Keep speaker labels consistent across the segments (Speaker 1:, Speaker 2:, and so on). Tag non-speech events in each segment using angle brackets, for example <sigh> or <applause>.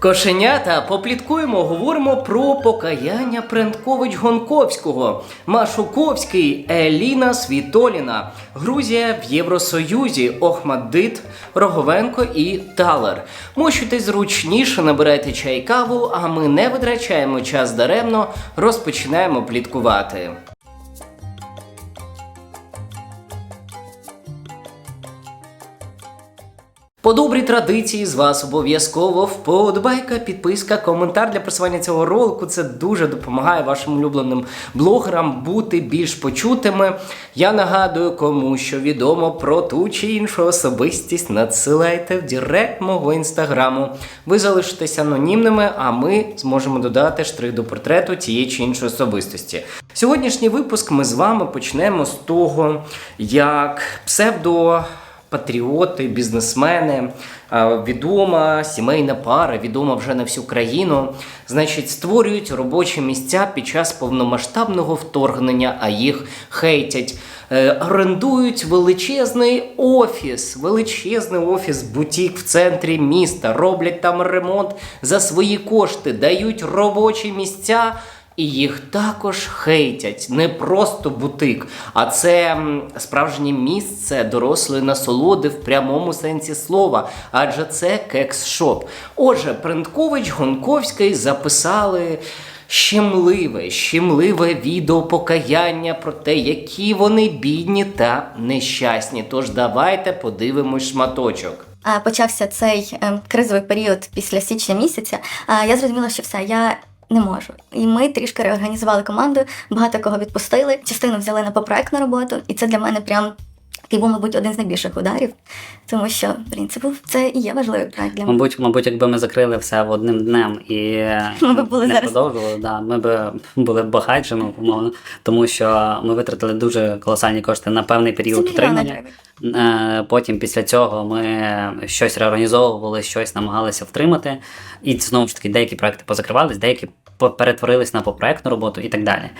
Speaker 1: Кошенята, попліткуємо, говоримо про покаяння Пренткович Гонковського, Машуковський, Еліна Світоліна, Грузія в Євросоюзі, Охмаддит, Роговенко і Талер. Мощуйтесь зручніше, набирайте чай каву, а ми не витрачаємо час даремно, розпочинаємо пліткувати. По добрій традиції з вас обов'язково вподобайка, підписка, коментар для просування цього ролику. Це дуже допомагає вашим улюбленим блогерам бути більш почутими. Я нагадую, кому що відомо про ту чи іншу особистість, надсилайте в директ мого інстаграму. Ви залишитесь анонімними, а ми зможемо додати штрих до портрету тієї чи іншої особистості. Сьогоднішній випуск ми з вами почнемо з того, як псевдо патріоти, бізнесмени, відома сімейна пара, відома вже на всю країну, значить, створюють робочі місця під час повномасштабного вторгнення, а їх хейтять. Е, Орендують величезний офіс, величезний офіс, бутік в центрі міста, роблять там ремонт за свої кошти, дають робочі місця. І їх також хейтять не просто бутик, а це справжнє місце дорослої насолоди в прямому сенсі слова, адже це кекс-шоп. Отже, Принткович Гонковський записали щемливе, щемливе відео покаяння про те, які вони бідні та нещасні. Тож давайте подивимось шматочок.
Speaker 2: Почався цей е, кризовий період після січня місяця, я зрозуміла, що все, я не можу. І ми трішки реорганізували команду, багато кого відпустили, частину взяли на попроектну роботу, і це для мене прям. Такий був, мабуть, один з найбільших ударів, тому що це був це і є важливий проект для мене.
Speaker 3: Мабуть, мабуть, якби ми закрили все в одним днем і <laughs>
Speaker 2: Ми би були
Speaker 3: не
Speaker 2: зараз-
Speaker 3: продовжували, да, ми б були багатшими, умовно, тому що ми витратили дуже колосальні кошти на певний період
Speaker 2: Це
Speaker 3: утримання. Е, Потім після цього ми щось реорганізовували, щось намагалися втримати. І знову ж таки деякі проекти позакривались, деякі перетворились на попроектну роботу і так далі.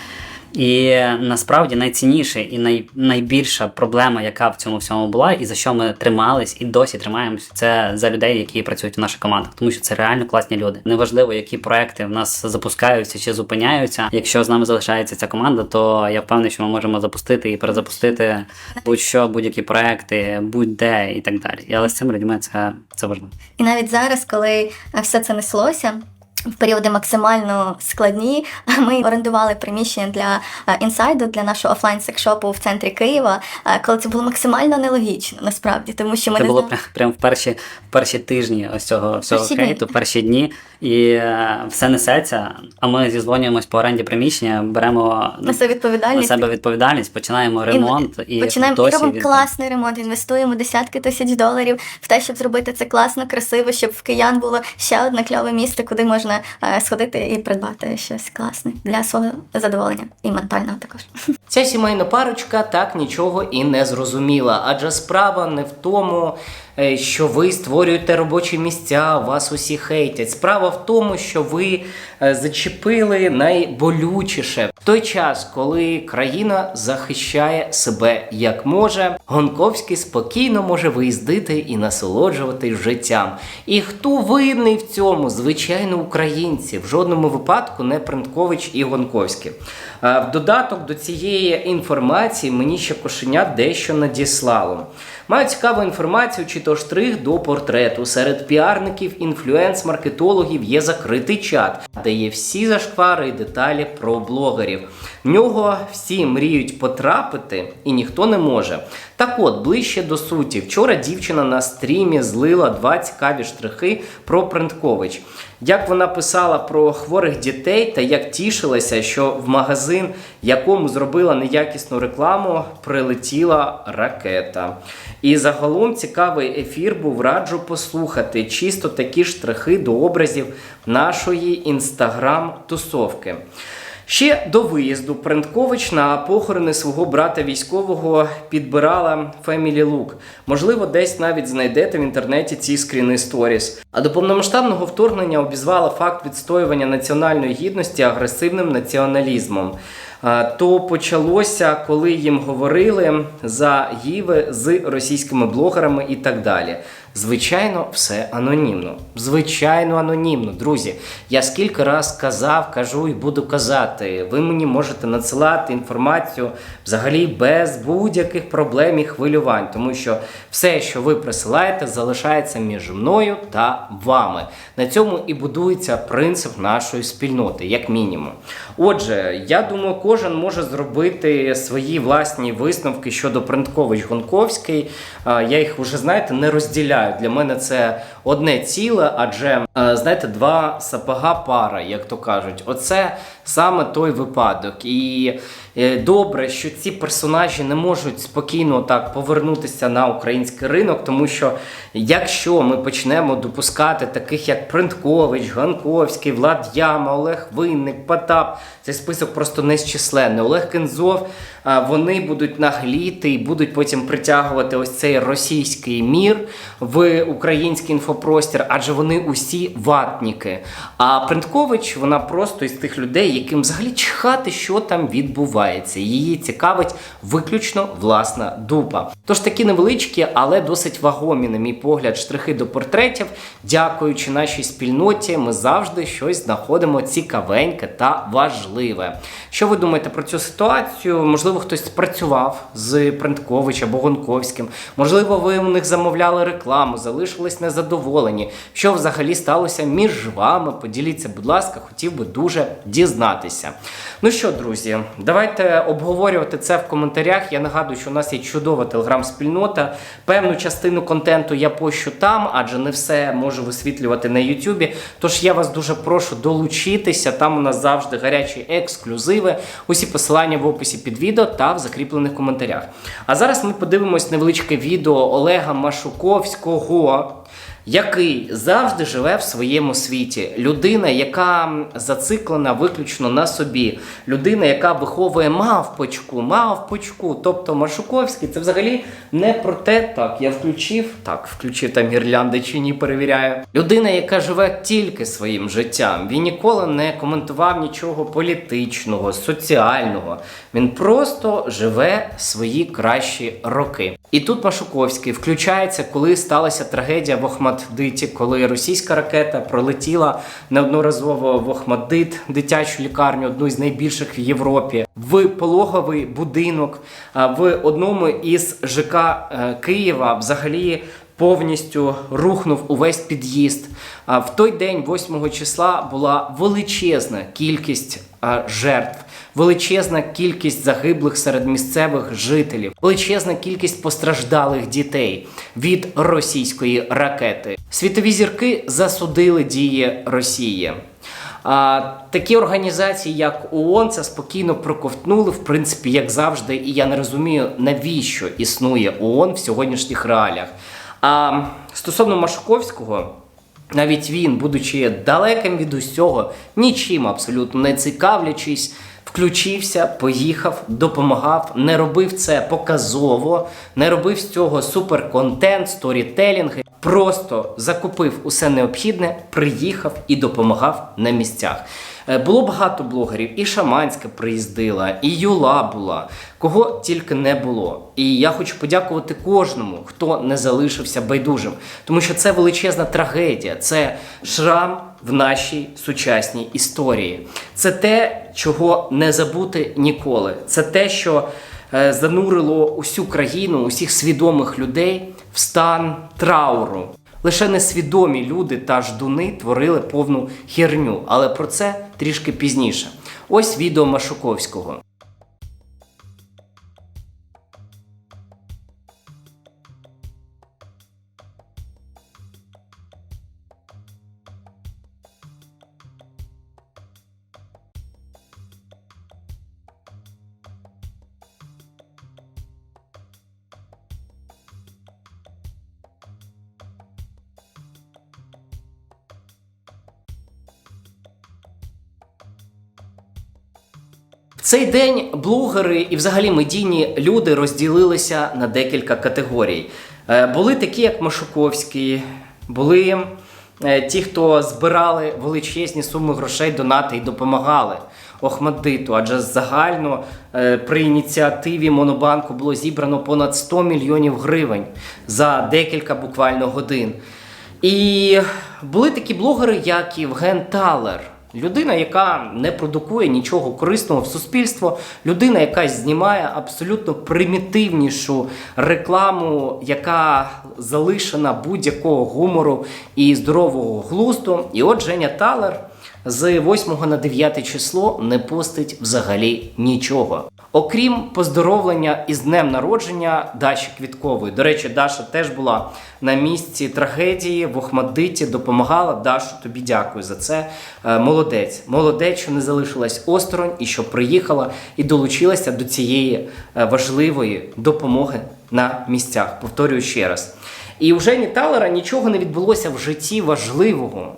Speaker 3: І насправді найцінніше і най, найбільша проблема, яка в цьому всьому була, і за що ми тримались і досі тримаємось, це за людей, які працюють у наших командах, тому що це реально класні люди. Неважливо, які проекти в нас запускаються чи зупиняються. Якщо з нами залишається ця команда, то я впевнений, що ми можемо запустити і перезапустити будь-що, будь-які проекти, будь-де і так далі. Але з цим людьми це, це важливо.
Speaker 2: І навіть зараз, коли все це неслося. В періоди максимально складні <laughs> ми орендували приміщення для е, інсайду для нашого офлайн секшопу в центрі Києва, е, коли це було максимально нелогічно, насправді, тому що ми
Speaker 3: Це
Speaker 2: не
Speaker 3: було
Speaker 2: знали-
Speaker 3: прям, прям в перші, перші тижні ось цього всього
Speaker 2: Перші дні.
Speaker 3: перші дні, і е, все несеться. А ми зізвонюємось по оренді приміщення, беремо
Speaker 2: на себе відповідальність, на
Speaker 3: себе відповідальність, починаємо ремонт і,
Speaker 2: починаємо і
Speaker 3: досі
Speaker 2: робимо
Speaker 3: від-
Speaker 2: класний ремонт, інвестуємо десятки тисяч доларів в те, щоб зробити це класно, красиво, щоб в киян було ще одне кльове місце, куди можна е, сходити і придбати щось класне для свого задоволення і ментального також. <laughs>
Speaker 1: Ця сімейна парочка так нічого і не зрозуміла, адже справа не в тому, що ви створюєте робочі місця, вас усі хейтять. Справа в тому, що ви е, зачепили найболючіше в той час, коли країна захищає себе як може. Гонковський спокійно може виїздити і насолоджуватись життям. І хто винний в цьому? Звичайно, українці. В жодному випадку не Принткович і Гонковський. В додаток до цієї інформації мені ще кошеня дещо надіслало. Маю цікаву інформацію, чи то штрих до портрету. Серед піарників, інфлюенс-маркетологів є закритий чат, де є всі зашквари і деталі про блогерів. В нього всі мріють потрапити, і ніхто не може. Так от, ближче до суті, вчора дівчина на стрімі злила два цікаві штрихи про Принткович. Як вона писала про хворих дітей та як тішилася, що в магазин, якому зробила неякісну рекламу, прилетіла ракета. І загалом цікавий ефір був раджу послухати чисто такі штрихи до образів нашої інстаграм-тусовки. Ще до виїзду Принткович на похорони свого брата військового підбирала Family Look. Можливо, десь навіть знайдете в інтернеті ці скріни сторіс. А до повномасштабного вторгнення обізвала факт відстоювання національної гідності агресивним націоналізмом. То почалося, коли їм говорили за гіви з російськими блогерами і так далі. Звичайно, все анонімно. Звичайно, анонімно, друзі. Я скільки раз казав, кажу і буду казати. Ви мені можете надсилати інформацію взагалі без будь-яких проблем і хвилювань, тому що все, що ви присилаєте, залишається між мною та вами. На цьому і будується принцип нашої спільноти, як мінімум. Отже, я думаю, кожен може зробити свої власні висновки щодо Принткович Гонковський. Я їх вже знаєте не розділяю. Для мене це одне ціле, адже е, знаєте, два сапога пара, як то кажуть. Оце саме той випадок. І е, добре, що ці персонажі не можуть спокійно так повернутися на український ринок, тому що якщо ми почнемо допускати таких як Принткович, Ганковський, Влад Яма, Олег Винник, Потап, цей список просто незчисленний. Олег Кензов, вони будуть нагліти і будуть потім притягувати ось цей російський мір в український інфопростір, адже вони усі ватніки. А Принткович, вона просто із тих людей, яким взагалі чхати, що там відбувається. Її цікавить виключно власна дупа. Тож такі невеличкі, але досить вагомі, на мій погляд, штрихи до портретів. Дякуючи нашій спільноті, ми завжди щось знаходимо цікавеньке та важливе. Що ви думаєте про цю ситуацію? Можливо, хтось працював з Принткович або Гонковським. Можливо, ви у них замовляли рекламу, залишились незадоволені. Що взагалі сталося між вами? Поділіться, будь ласка, хотів би дуже дізнатися. Ну що, друзі, давайте обговорювати це в коментарях. Я нагадую, що у нас є чудова телеграм-спільнота. Певну частину контенту я пощу там, адже не все можу висвітлювати на Ютубі. Тож я вас дуже прошу долучитися. Там у нас завжди гарячі ексклюзиви. Усі посилання в описі під відео та в закріплених коментарях. А зараз ми подивимось невеличке відео Олега Машуковського. Який завжди живе в своєму світі, людина, яка зациклена виключно на собі, людина, яка виховує мавпочку, мавпочку. Тобто Машуковський, це взагалі не про те, так я включив, так включив там гірлянди чи ні, перевіряю. Людина, яка живе тільки своїм життям. Він ніколи не коментував нічого політичного, соціального. Він просто живе свої кращі роки. І тут Машуковський включається, коли сталася трагедія в Охмаддиті, коли російська ракета пролетіла неодноразово в Охмаддит, дитячу лікарню, одну із найбільших в Європі, в пологовий будинок, в одному із ЖК е, Києва взагалі. Повністю рухнув увесь під'їзд. А в той день, 8 числа, була величезна кількість жертв, величезна кількість загиблих серед місцевих жителів, величезна кількість постраждалих дітей від російської ракети. Світові зірки засудили дії Росії. А, такі організації, як ООН, це спокійно проковтнули, в принципі, як завжди, і я не розумію, навіщо існує ООН в сьогоднішніх реаліях. А стосовно Машковського, навіть він, будучи далеким від усього, нічим абсолютно не цікавлячись, включився, поїхав, допомагав, не робив це показово, не робив з цього суперконтент, сторітелінг. Просто закупив усе необхідне, приїхав і допомагав на місцях. Е, Було багато блогерів, і Шаманська приїздила, і Юла була, кого тільки не було. І я хочу подякувати кожному, хто не залишився байдужим, тому що це величезна трагедія, це шрам в нашій сучасній історії. Це те, чого не забути ніколи. Це те, що е, занурило усю країну, усіх свідомих людей в стан трауру. Лише несвідомі люди та ждуни творили повну херню, але про це трішки пізніше. Ось відео Машуковського. В цей день блогери і взагалі медійні люди розділилися на декілька категорій. Е, Були такі, як Машуковський, були е, ті, хто збирали величезні суми грошей, донати і допомагали Охмаддиту, адже загально е, при ініціативі Монобанку було зібрано понад 100 мільйонів гривень за декілька буквально годин. І були такі блогери, як Євген Талер. Людина, яка не продукує нічого корисного в суспільство, людина, яка знімає абсолютно примітивнішу рекламу, яка залишена будь-якого гумору і здорового глузду. І от Женя Талер з 8 на 9 число не постить взагалі нічого. Окрім поздоровлення із днем народження Даші Квіткової. До речі, Даша теж була на місці трагедії в Охмадиті, допомагала. Дашу, тобі дякую за це. Е, Молодець. Молодець, що не залишилась осторонь і що приїхала і долучилася до цієї е, важливої допомоги на місцях. Повторюю ще раз. І у Жені Талера нічого не відбулося в житті важливого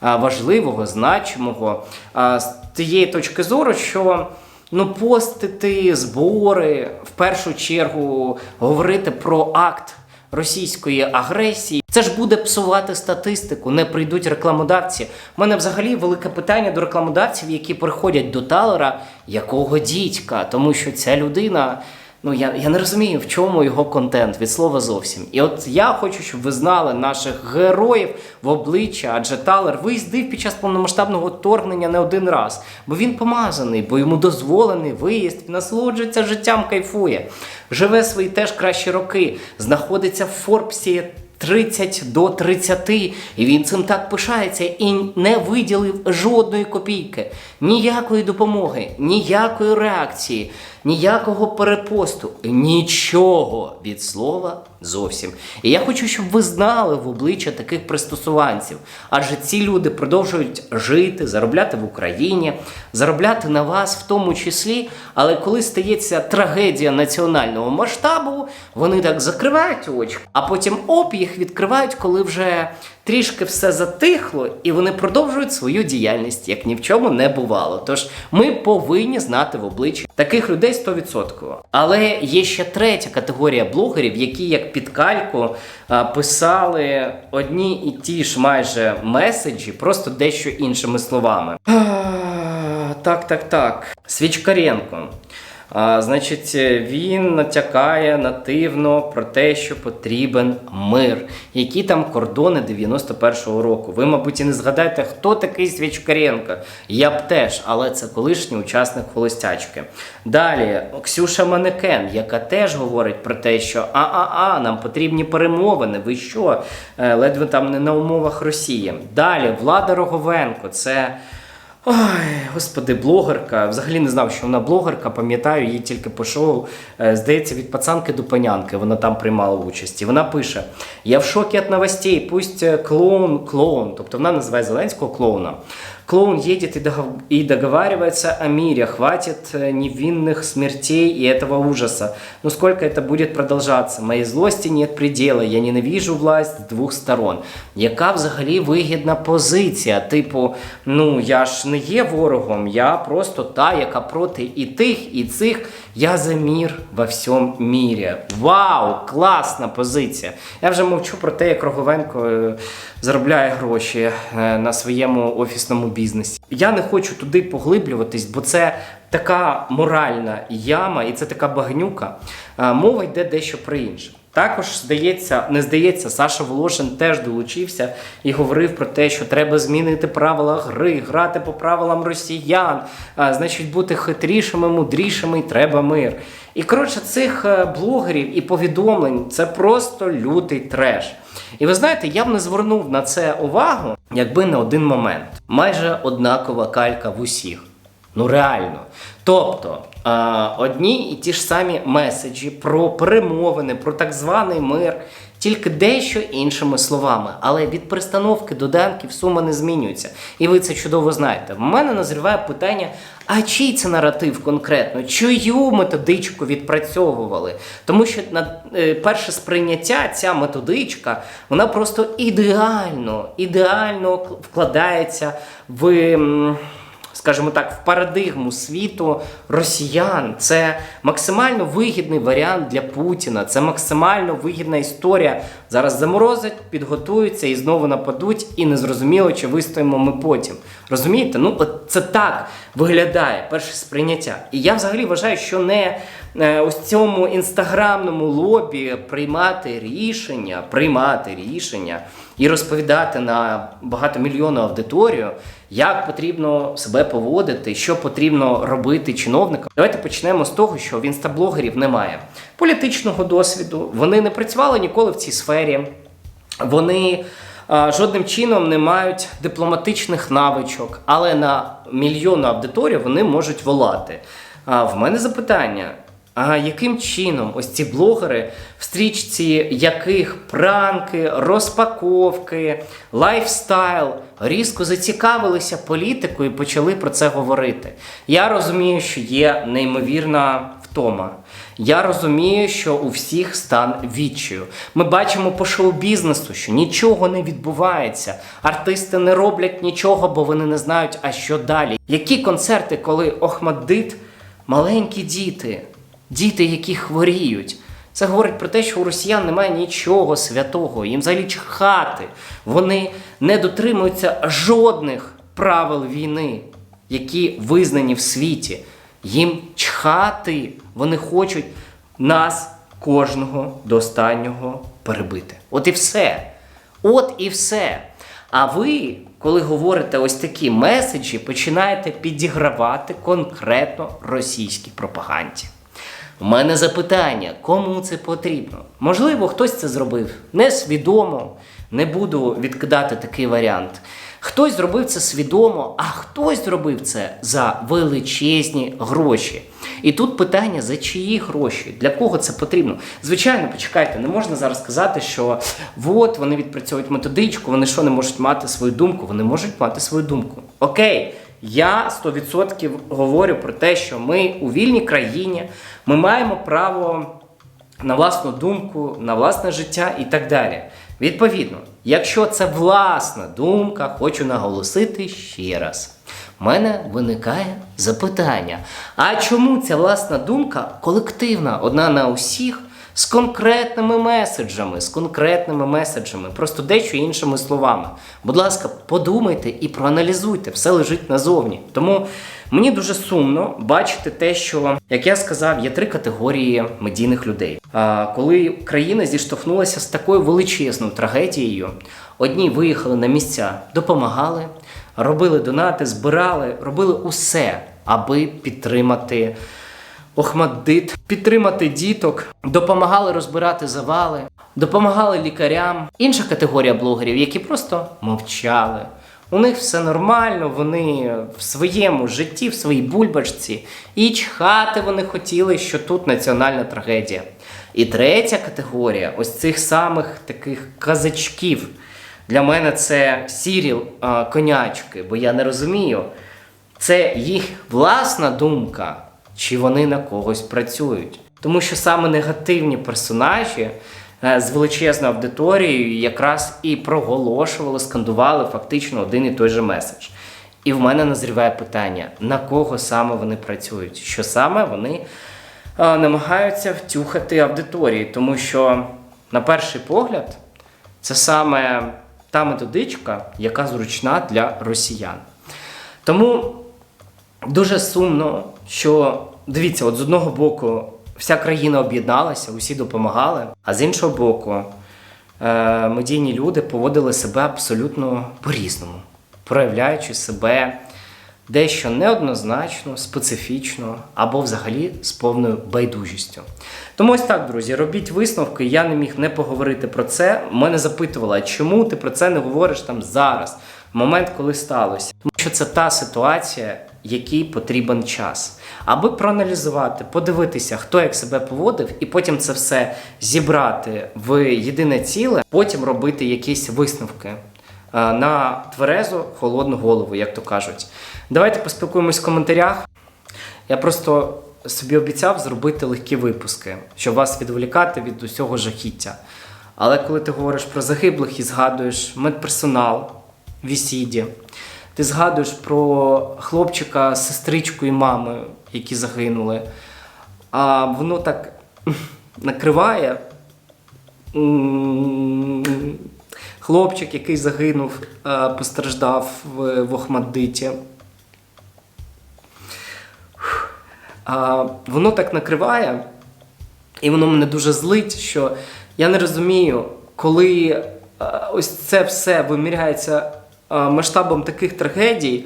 Speaker 1: важливого, значимого з тієї точки зору, що ну, постити збори, в першу чергу говорити про акт російської агресії. Це ж буде псувати статистику, не прийдуть рекламодавці. У мене взагалі велике питання до рекламодавців, які приходять до Талера, якого дідька, тому що ця людина. Ну, я, я не розумію, в чому його контент від слова зовсім. І от я хочу, щоб ви знали наших героїв в обличчя, адже Талер виїздив під час повномасштабного вторгнення не один раз, бо він помазаний, бо йому дозволений виїзд, насолоджується життям, кайфує, живе свої теж кращі роки, знаходиться в Форбсі. 30 до 30, і він цим так пишається і не виділив жодної копійки, ніякої допомоги, ніякої реакції, ніякого перепосту, нічого від слова зовсім. І я хочу, щоб ви знали в обличчя таких пристосуванців, адже ці люди продовжують жити, заробляти в Україні, заробляти на вас в тому числі. Але коли стається трагедія національного масштабу, вони так закривають очі, а потім оп їх відкривають, коли вже трішки все затихло, і вони продовжують свою діяльність, як ні в чому не бувало. Тож ми повинні знати в обличчя таких людей 100%. Але є ще третя категорія блогерів, які як під кальку писали одні і ті ж майже меседжі, просто дещо іншими словами. Так, так, так. Свічкаренко. А, значить, він натякає нативно про те, що потрібен мир. Які там кордони 91-го року. Ви, мабуть, і не згадаєте, хто такий Свічкаренко. Я б теж, але це колишній учасник холостячки. Далі Ксюша Манекен, яка теж говорить про те, що а-а-а, нам потрібні перемовини. Ви що? Е, Ледве там не на умовах Росії. Далі Влада Роговенко, це. Ой, господи, блогерка. Взагалі не знав, що вона блогерка. Пам'ятаю її тільки по шоу. е, Здається, від пацанки до панянки. Вона там приймала участь. І вона пише: Я в шокі від новостей. Пусть е, клоун, клоун. Тобто вона називає Зеленського клоуна. Клоун едет и, догов- и договаривается о мире. Хватит э, невинных смертей и этого ужаса. Но сколько это будет продолжаться? Моей злости нет предела. Я ненавижу власть з двох сторон. Яка взагалі вигідна позиція? Типу, ну я ж не є ворогом, я просто та, яка проти і тих, і цих. Я за мір во всьому мірі. Вау! Класна позиція. Я вже мовчу про те, як Роговенко е, заробляє гроші е, на своєму офісному бізнесі. Я не хочу туди поглиблюватись, бо це така моральна яма і це така багнюка. Е, Мова йде дещо про інше. Також здається, не здається, Саша Волошин теж долучився і говорив про те, що треба змінити правила гри, грати по правилам росіян, а, значить, бути хитрішими, мудрішими, і треба мир. І коротше, цих е, блогерів і повідомлень це просто лютий треш. І ви знаєте, я б не звернув на це увагу, якби не один момент. Майже однакова калька в усіх. Ну реально. Тобто одні і ті ж самі меседжі про перемовини, про так званий мир, тільки дещо іншими словами. Але від пристановки до данків сума не змінюється. І ви це чудово знаєте. В мене назріває питання: а чий це наратив конкретно? Чию методичку відпрацьовували? Тому що на е, перше сприйняття ця методичка, вона просто ідеально, ідеально вкладається в. Скажімо так, в парадигму світу росіян. Це максимально вигідний варіант для Путіна. Це максимально вигідна історія. Зараз заморозять, підготуються і знову нападуть, і незрозуміло, чи вистоїмо ми потім. Розумієте? Ну, от це так виглядає перше сприйняття. І я взагалі вважаю, що не ось цьому інстаграмному лобі приймати рішення, приймати рішення і розповідати на багатомільйонну аудиторію, як потрібно себе поводити, що потрібно робити чиновникам. Давайте почнемо з того, що в інстаблогерів немає політичного досвіду, вони не працювали ніколи в цій сфері. Вони а, жодним чином не мають дипломатичних навичок, але на мільйонну аудиторію вони можуть волати. В мене запитання: а яким чином ось ці блогери, в стрічці яких пранки, розпаковки, лайфстайл різко зацікавилися політикою і почали про це говорити? Я розумію, що є неймовірна втома. Я розумію, що у всіх стан відчаю. Ми бачимо по шоу-бізнесу, що нічого не відбувається. Артисти не роблять нічого, бо вони не знають, а що далі. Які концерти, коли Охмаддит маленькі діти, діти, які хворіють. Це говорить про те, що у росіян немає нічого святого, їм взагалі чхати. Вони не дотримуються жодних правил війни, які визнані в світі. Їм чхати, вони хочуть нас кожного до останнього перебити. От і все. От і все. А ви, коли говорите ось такі меседжі, починаєте підігравати конкретно російській пропаганді. У мене запитання, кому це потрібно? Можливо, хтось це зробив несвідомо, не буду відкидати такий варіант. Хтось зробив це свідомо, а хтось зробив це за величезні гроші. І тут питання, за чиї гроші, для кого це потрібно. Звичайно, почекайте, не можна зараз сказати, що от вони відпрацьовують методичку, вони що не можуть мати свою думку, вони можуть мати свою думку. Окей, я 100% говорю про те, що ми у вільній країні, ми маємо право на власну думку, на власне життя і так далі. Відповідно, якщо це власна думка, хочу наголосити ще раз. У мене виникає запитання: а чому ця власна думка колективна, одна на усіх, з конкретними меседжами, з конкретними меседжами, просто дещо іншими словами? Будь ласка, подумайте і проаналізуйте, все лежить назовні. Тому мені дуже сумно бачити те, що, як я сказав, є три категорії медійних людей. Коли країна зіштовхнулася з такою величезною трагедією, одні виїхали на місця, допомагали, робили донати, збирали, робили усе, аби підтримати. Охмаддит, підтримати діток, допомагали розбирати завали, допомагали лікарям. Інша категорія блогерів, які просто мовчали. У них все нормально, вони в своєму житті, в своїй бульбашці, і чхати вони хотіли, що тут національна трагедія. І третя категорія ось цих самих таких казачків. Для мене це сірі конячки, бо я не розумію, це їх власна думка, чи вони на когось працюють. Тому що саме негативні персонажі е, з величезною аудиторією якраз і проголошували, скандували фактично один і той же меседж. І в мене назріває питання: на кого саме вони працюють? Що саме вони е, намагаються втюхати аудиторії? Тому що, на перший погляд, це саме та методичка, яка зручна для росіян. Тому дуже сумно, що дивіться, от з одного боку, вся країна об'єдналася, усі допомагали, а з іншого боку, е, медійні люди поводили себе абсолютно по-різному, проявляючи себе дещо неоднозначно, специфічно або взагалі з повною байдужістю. Тому ось так, друзі, робіть висновки. Я не міг не поговорити про це. Мене запитували, чому ти про це не говориш там зараз, в момент, коли сталося. Тому що це та ситуація, якій потрібен час, аби проаналізувати, подивитися, хто як себе поводив, і потім це все зібрати в єдине ціле, потім робити якісь висновки е, на тверезу, холодну голову, як то кажуть. Давайте поспілкуємось в коментарях. Я просто собі обіцяв зробити легкі випуски, щоб вас відволікати від усього жахіття. Але коли ти говориш про загиблих і згадуєш медперсонал в Ісіді, Ти згадуєш про хлопчика, сестричку і мами, які загинули. А воно так <laughs> накриває. Хлопчик, який загинув, е, постраждав в, Охмаддиті. Воно так накриває, і воно мене дуже злить, що я не розумію, коли е, ось це все виміряється масштабом таких трагедій,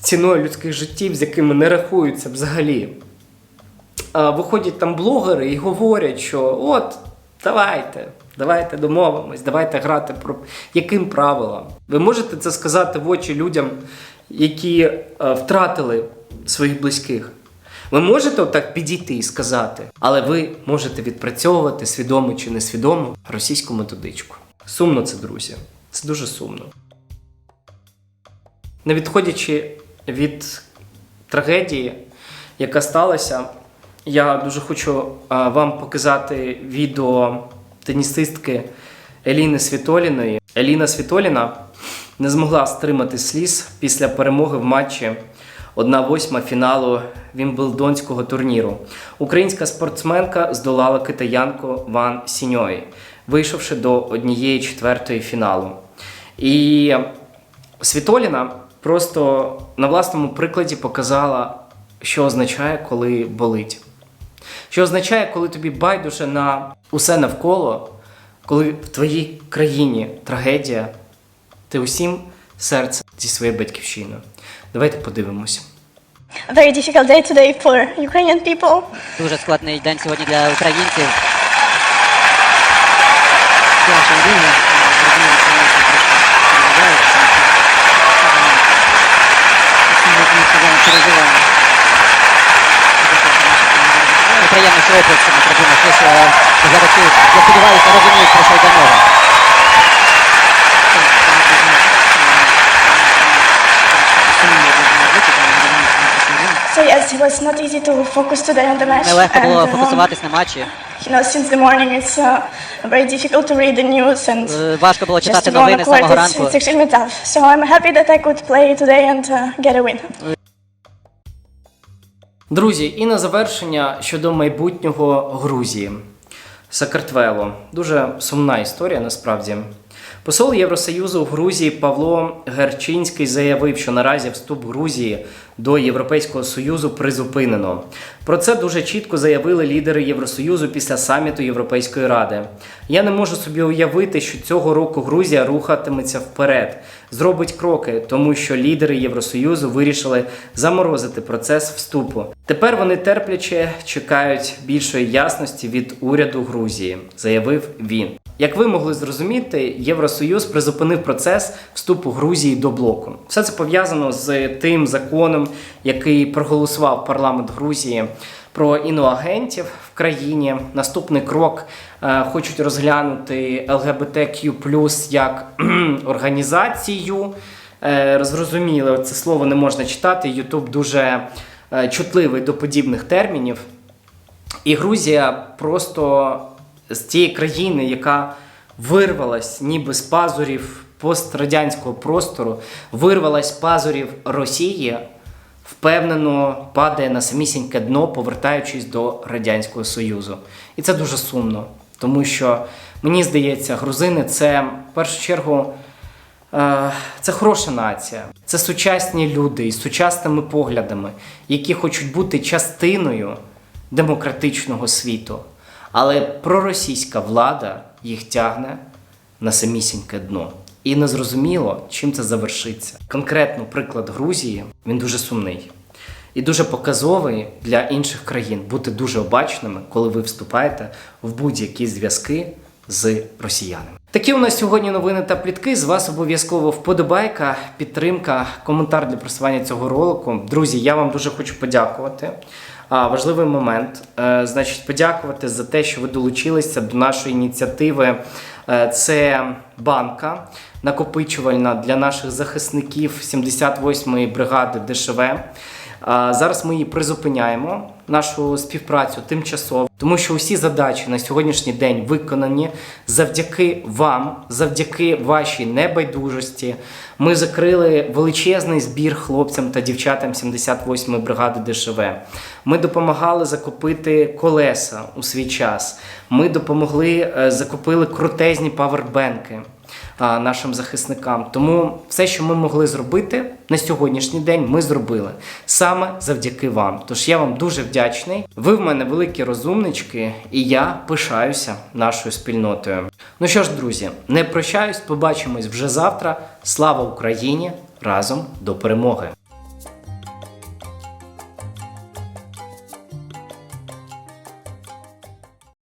Speaker 1: ціною людських життів, з якими не рахуються взагалі. Е, Виходять там блогери і говорять, що от, давайте, давайте домовимось, давайте грати про яким правилам. Ви можете це сказати в очі людям, які е, втратили своїх близьких. Ви можете отак підійти і сказати, але ви можете відпрацьовувати свідомо чи несвідомо російську методичку. Сумно це, друзі. Це дуже сумно. Не відходячи від трагедії, яка сталася, я дуже хочу вам показати відео тенісистки Еліни Світоліної. Еліна Світоліна не змогла стримати сліз після перемоги в матчі 1-8 фіналу Вімблдонського турніру. Українська спортсменка здолала китаянку Ван Сіньої, вийшовши до однієї четвертої фіналу. І Світоліна просто на власному прикладі показала, що означає, коли болить. Що означає, коли тобі байдуже на усе навколо, коли в твоїй країні трагедія, ти усім серцем зі своєю батьківщиною. Давайте подивимося.
Speaker 4: Very difficult day today for Ukrainian people.
Speaker 5: Дуже складний день сьогодні для українців. Приємно, що оплески на трибунах. Ось е, глядачі, я сподіваюся, розуміють, про що йде мова.
Speaker 4: So yes, it was not easy to focus today on the match.
Speaker 5: Нелегко було
Speaker 4: And, um,
Speaker 5: фокусуватись на матчі.
Speaker 4: you know, since the morning it's uh, very difficult to read the news and
Speaker 5: Е, Важко було
Speaker 4: just
Speaker 5: читати
Speaker 4: to go on
Speaker 5: новини
Speaker 4: the
Speaker 5: з
Speaker 4: court.
Speaker 5: самого
Speaker 4: It's,
Speaker 5: ранку.
Speaker 4: it's extremely tough. So I'm happy that I could play today and uh, get a win.
Speaker 1: Друзі, і на завершення щодо майбутнього Грузії. Сакартвело. Дуже сумна історія насправді. Посол Євросоюзу в Грузії Павло Герчинський заявив, що наразі вступ Грузії до Європейського Союзу призупинено. Про це дуже чітко заявили лідери Євросоюзу після саміту Європейської ради. Я не можу собі уявити, що цього року Грузія рухатиметься вперед, зробить кроки, тому що лідери Євросоюзу вирішили заморозити процес вступу. Тепер вони терпляче чекають більшої ясності від уряду Грузії, заявив він. Як ви могли зрозуміти, Євросоюз призупинив процес вступу Грузії до блоку. Все це пов'язано з тим законом, який проголосував парламент Грузії про іноагентів в країні. Наступний крок е, хочуть розглянути ЛГБТQ як <clears throat> організацію. Е, зрозуміло, це слово не можна читати. Ютуб дуже е, чутливий до подібних термінів. І Грузія просто з тієї країни, яка вирвалась ніби з пазурів пострадянського простору, вирвалась з пазурів Росії, впевнено падає на самісіньке дно, повертаючись до Радянського Союзу. І це дуже сумно, тому що мені здається, грузини це в першу чергу. Е, Це хороша нація, це сучасні люди із сучасними поглядами, які хочуть бути частиною демократичного світу. Але проросійська влада їх тягне на самісіньке дно. І незрозуміло, чим це завершиться. Конкретно приклад Грузії він дуже сумний і дуже показовий для інших країн бути дуже обачними, коли ви вступаєте в будь-які зв'язки з росіянами. Такі у нас сьогодні новини та плітки. З вас обов'язково вподобайка, підтримка, коментар для просування цього ролику. Друзі, я вам дуже хочу подякувати. А, важливий момент. Е, значить, подякувати за те, що ви долучилися до нашої ініціативи. Е, це банка накопичувальна для наших захисників 78-ї бригади ДШВ. Зараз ми її призупиняємо, нашу співпрацю тимчасово, тому що усі задачі на сьогоднішній день виконані завдяки вам, завдяки вашій небайдужості. Ми закрили величезний збір хлопцям та дівчатам 78-ї бригади ДШВ. Ми допомагали закупити колеса у свій час. Ми допомогли е, закупили крутезні павербенки нашим захисникам. Тому все, що ми могли зробити на сьогоднішній день, ми зробили саме завдяки вам. Тож я вам дуже вдячний. Ви в мене великі розумнички, і я пишаюся нашою спільнотою. Ну що ж, друзі, не прощаюсь, побачимось вже завтра. Слава Україні! Разом до перемоги!